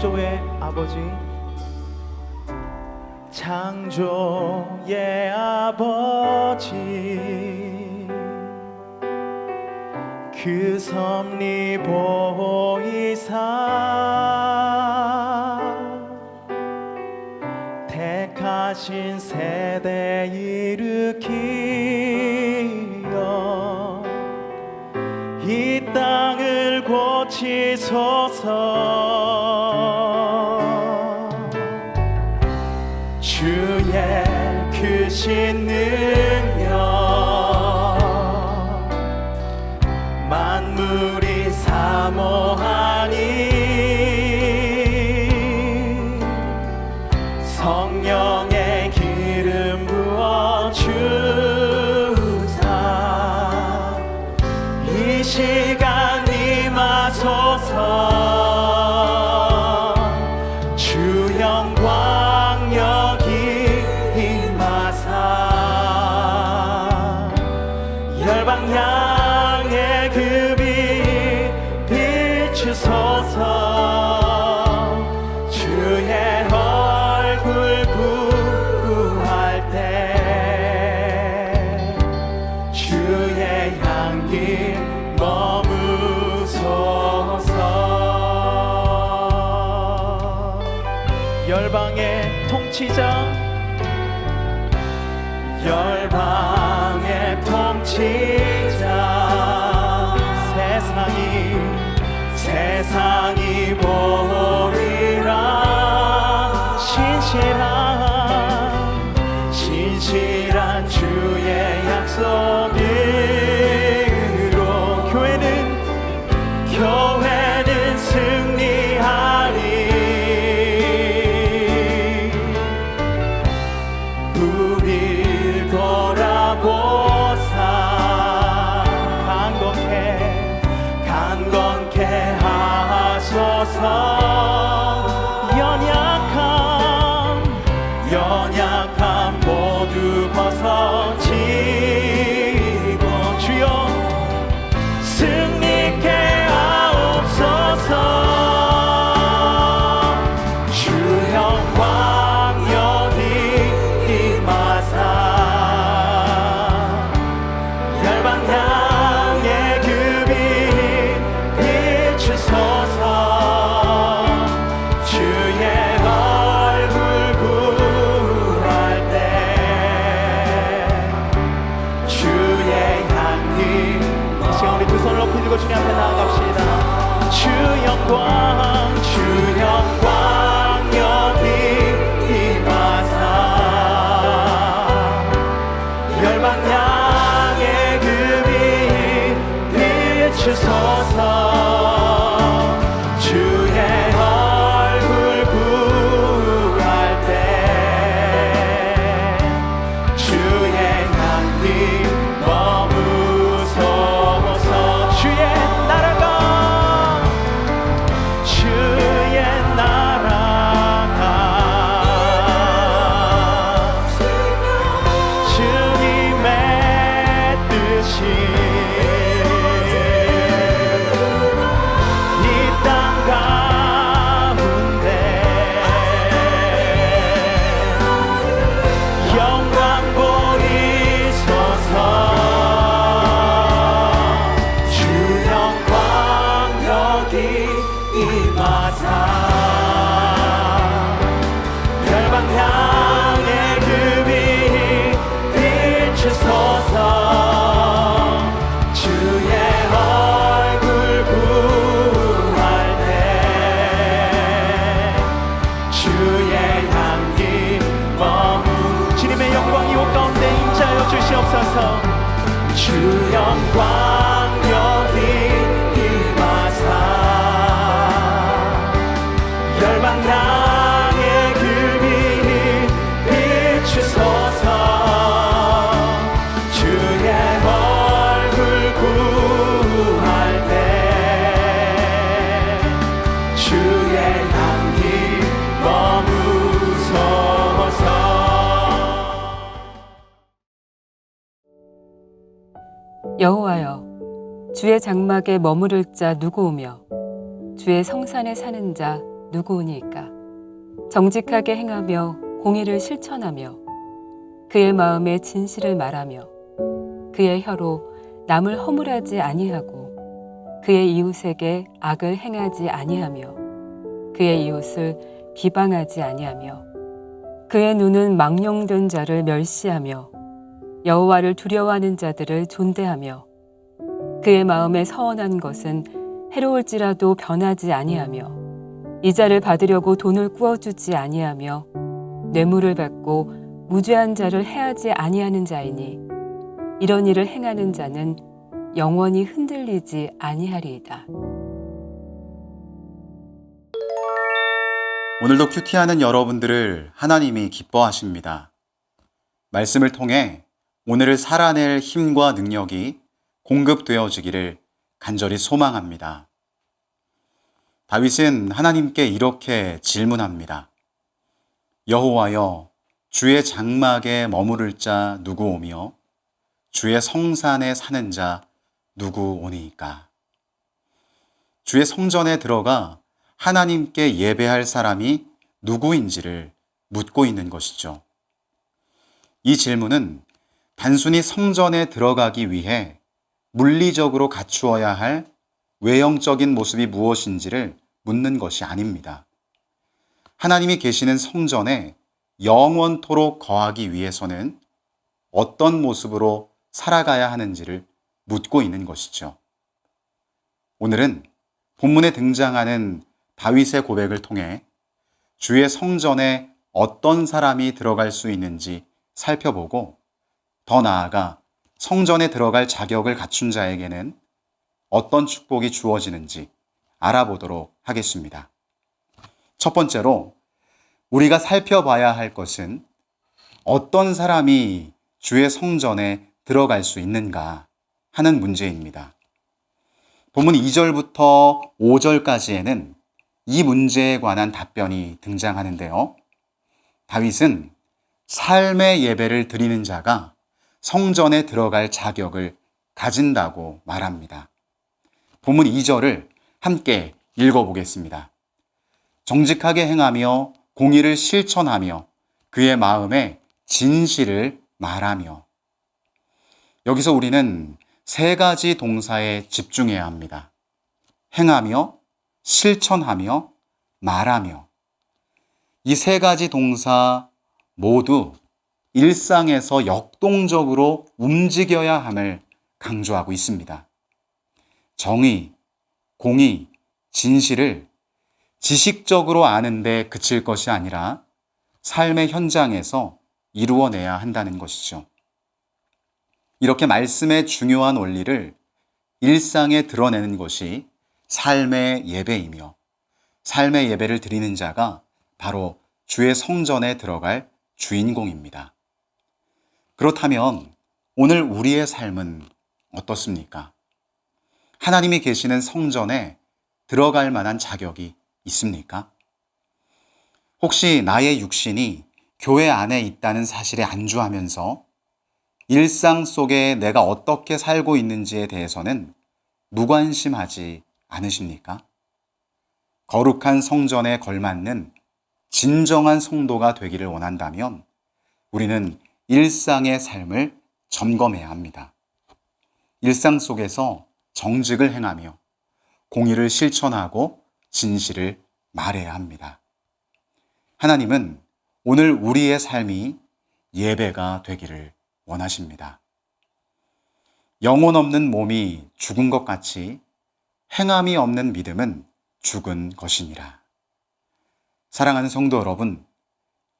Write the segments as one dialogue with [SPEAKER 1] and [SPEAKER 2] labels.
[SPEAKER 1] 창조의 아버지. 창조의 아버지. 그 섭리 보이사 택하신 세대 성령 열방의 통치자. 열방의 통치자. 세상이 세상이 보리라. 신실한 신실한 주의 약속 อ要
[SPEAKER 2] 여호와여 주의 장막에 머무를 자 누구오며 주의 성산에 사는 자 누구오니까? 정직하게 행하며 공의를 실천하며 그의 마음에 진실을 말하며 그의 혀로 남을 허물하지 아니하고 그의 이웃에게 악을 행하지 아니하며 그의 이웃을 비방하지 아니하며 그의 눈은 망령된 자를 멸시하며 여호와를 두려워하는 자들을 존대하며 그의 마음에 서원한 것은 해로울지라도 변하지 아니하며 이자를 받으려고 돈을 꾸어주지 아니하며 뇌물을 받고 무죄한 자를 해하지 아니하는 자이니 이런 일을 행하는 자는 영원히 흔들리지 아니하리이다.
[SPEAKER 3] 오늘도 큐티하는 여러분들을 하나님이 기뻐하십니다. 말씀을 통해 오늘을 살아낼 힘과 능력이 공급되어지기를 간절히 소망합니다. 다윗은 하나님께 이렇게 질문합니다. 여호와여, 주의 장막에 머무를 자 누구 오며 주의 성산에 사는 자 누구 오니까? 주의 성전에 들어가 하나님께 예배할 사람이 누구인지를 묻고 있는 것이죠. 이 질문은 단순히 성전에 들어가기 위해 물리적으로 갖추어야 할 외형적인 모습이 무엇인지를 묻는 것이 아닙니다. 하나님이 계시는 성전에 영원토록 거하기 위해서는 어떤 모습으로 살아가야 하는지를 묻고 있는 것이죠. 오늘은 본문에 등장하는 다윗의 고백을 통해 주의 성전에 어떤 사람이 들어갈 수 있는지 살펴보고 더 나아가 성전에 들어갈 자격을 갖춘 자에게는 어떤 축복이 주어지는지 알아보도록 하겠습니다. 첫 번째로 우리가 살펴봐야 할 것은 어떤 사람이 주의 성전에 들어갈 수 있는가 하는 문제입니다. 본문 2절부터 5절까지에는 이 문제에 관한 답변이 등장하는데요. 다윗은 삶의 예배를 드리는 자가 성전에 들어갈 자격을 가진다고 말합니다. 본문 2절을 함께 읽어보겠습니다. 정직하게 행하며 공의를 실천하며 그의 마음에 진실을 말하며 여기서 우리는 세 가지 동사에 집중해야 합니다. 행하며 실천하며 말하며 이 세 가지 동사 모두 일상에서 역동적으로 움직여야 함을 강조하고 있습니다. 정의, 공의, 진실을 지식적으로 아는데 그칠 것이 아니라 삶의 현장에서 이루어내야 한다는 것이죠. 이렇게 말씀의 중요한 원리를 일상에 드러내는 것이 삶의 예배이며 삶의 예배를 드리는 자가 바로 주의 성전에 들어갈 주인공입니다. 그렇다면 오늘 우리의 삶은 어떻습니까? 하나님이 계시는 성전에 들어갈 만한 자격이 있습니까? 혹시 나의 육신이 교회 안에 있다는 사실에 안주하면서 일상 속에 내가 어떻게 살고 있는지에 대해서는 무관심하지 않으십니까? 거룩한 성전에 걸맞는 진정한 성도가 되기를 원한다면 우리는 일상의 삶을 점검해야 합니다. 일상 속에서 정직을 행하며 공의를 실천하고 진실을 말해야 합니다. 하나님은 오늘 우리의 삶이 예배가 되기를 원하십니다. 영혼 없는 몸이 죽은 것 같이 행함이 없는 믿음은 죽은 것이니라. 사랑하는 성도 여러분,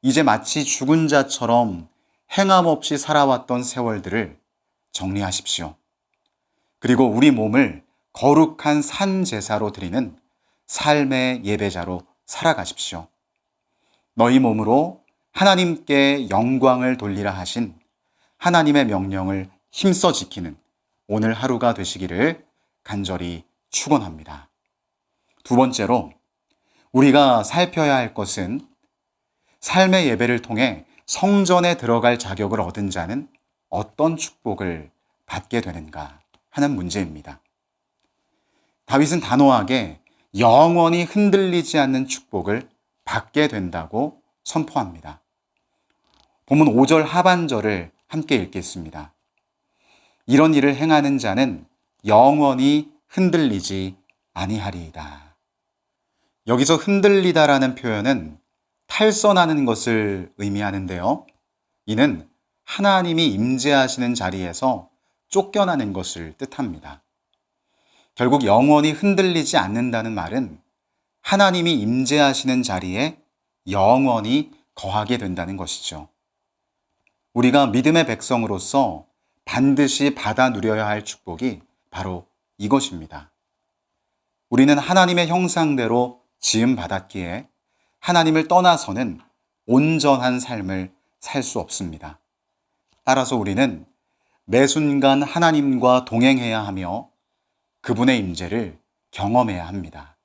[SPEAKER 3] 이제 마치 죽은 자처럼 행함 없이 살아왔던 세월들을 정리하십시오. 그리고 우리 몸을 거룩한 산 제사로 드리는 삶의 예배자로 살아가십시오. 너희 몸으로 하나님께 영광을 돌리라 하신 하나님의 명령을 힘써 지키는 오늘 하루가 되시기를 간절히 축원합니다. 두 번째로 우리가 살펴야 할 것은 삶의 예배를 통해 성전에 들어갈 자격을 얻은 자는 어떤 축복을 받게 되는가 하는 문제입니다. 다윗은 단호하게 영원히 흔들리지 않는 축복을 받게 된다고 선포합니다. 본문 5절 하반절을 함께 읽겠습니다. 이런 일을 행하는 자는 영원히 흔들리지 아니하리이다. 여기서 흔들리다라는 표현은 탈선하는 것을 의미하는데요. 이는 하나님이 임재하시는 자리에서 쫓겨나는 것을 뜻합니다. 결국 영원히 흔들리지 않는다는 말은 하나님이 임재하시는 자리에 영원히 거하게 된다는 것이죠. 우리가 믿음의 백성으로서 반드시 받아 누려야 할 축복이 바로 이것입니다. 우리는 하나님의 형상대로 지음 받았기에 하나님을 떠나서는 온전한 삶을 살 수 없습니다. 따라서 우리는 매 순간 하나님과 동행해야 하며 그분의 임재를 경험해야 합니다.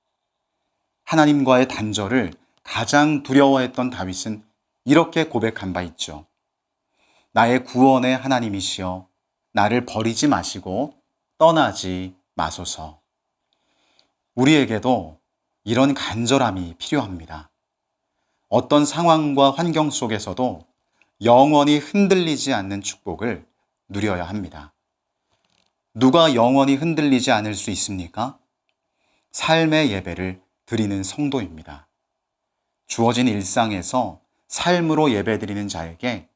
[SPEAKER 3] 하나님과의 단절을 가장 두려워했던 다윗은 이렇게 고백한 바 있죠. 나의 구원의 하나님이시여 나를 버리지 마시고 떠나지 마소서. 우리에게도 이런 간절함이 필요합니다. 어떤 상황과 환경 속에서도 영원히 흔들리지 않는 축복을 누려야 합니다. 누가 영원히 흔들리지 않을 수 있습니까? 삶의 예배를 드리는 성도입니다. 주어진 일상에서 삶으로 예배 드리는 자에게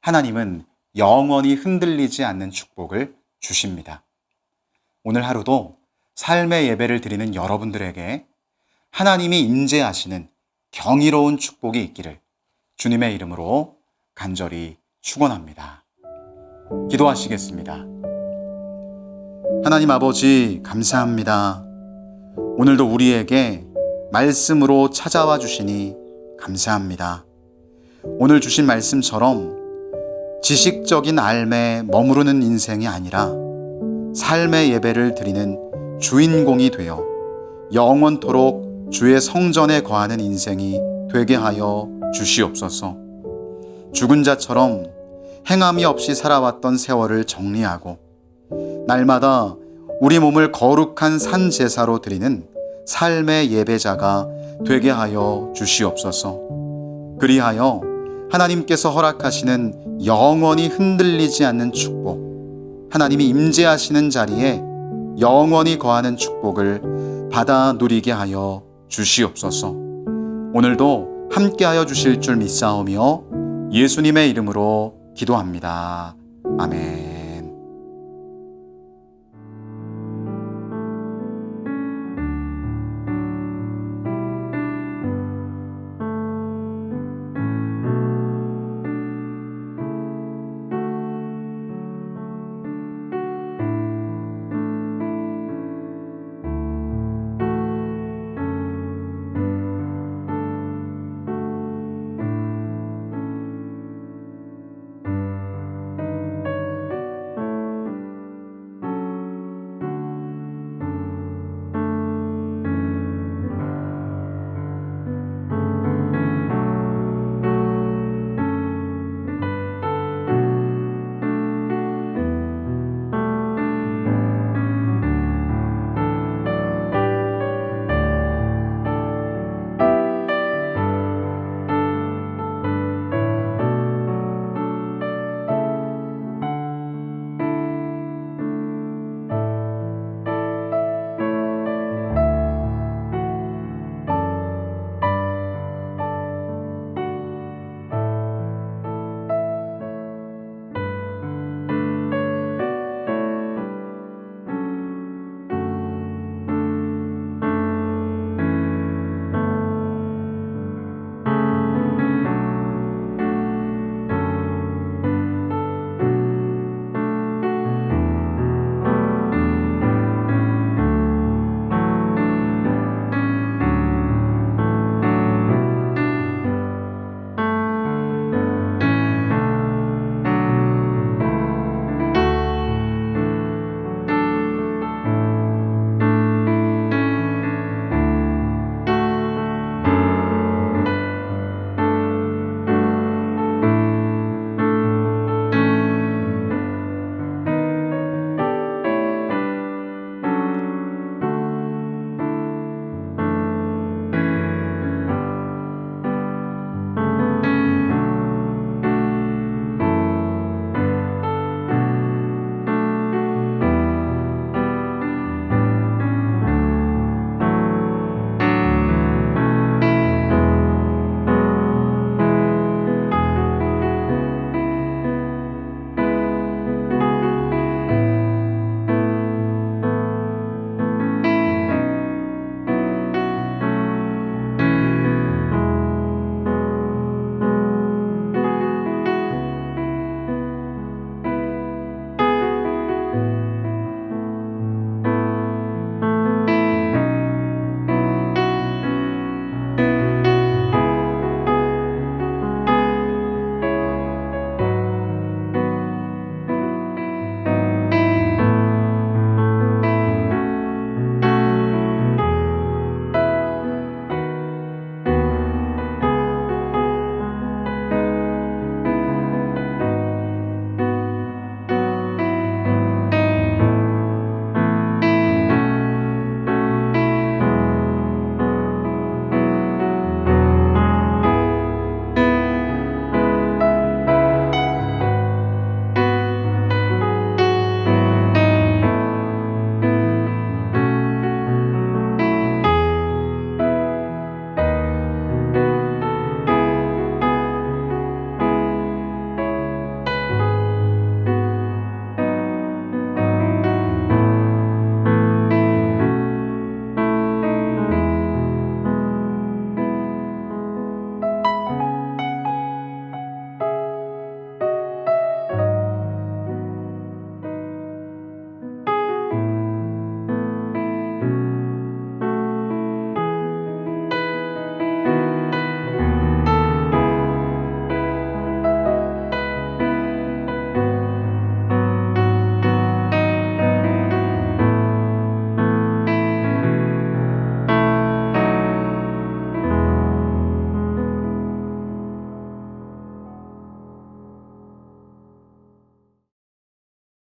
[SPEAKER 3] 하나님은 영원히 흔들리지 않는 축복을 주십니다. 오늘 하루도 삶의 예배를 드리는 여러분들에게 하나님이 임재하시는 경이로운 축복이 있기를 주님의 이름으로 간절히 축원합니다. 기도하시겠습니다. 하나님 아버지 감사합니다. 오늘도 우리에게 말씀으로 찾아와 주시니 감사합니다. 오늘 주신 말씀처럼 지식적인 알매 머무르는 인생이 아니라 삶의 예배를 드리는 주인공이 되어 영원토록 주의 성전에 거하는 인생이 되게 하여 주시옵소서. 죽은 자처럼 행함이 없이 살아왔던 세월을 정리하고 날마다 우리 몸을 거룩한 산 제사로 드리는 삶의 예배자가 되게 하여 주시옵소서. 그리하여 하나님께서 허락하시는 영원히 흔들리지 않는 축복, 하나님이 임재하시는 자리에 영원히 거하는 축복을 받아 누리게 하여 주시옵소서. 오늘도 함께하여 주실 줄 믿사오며 예수님의 이름으로 기도합니다. 아멘.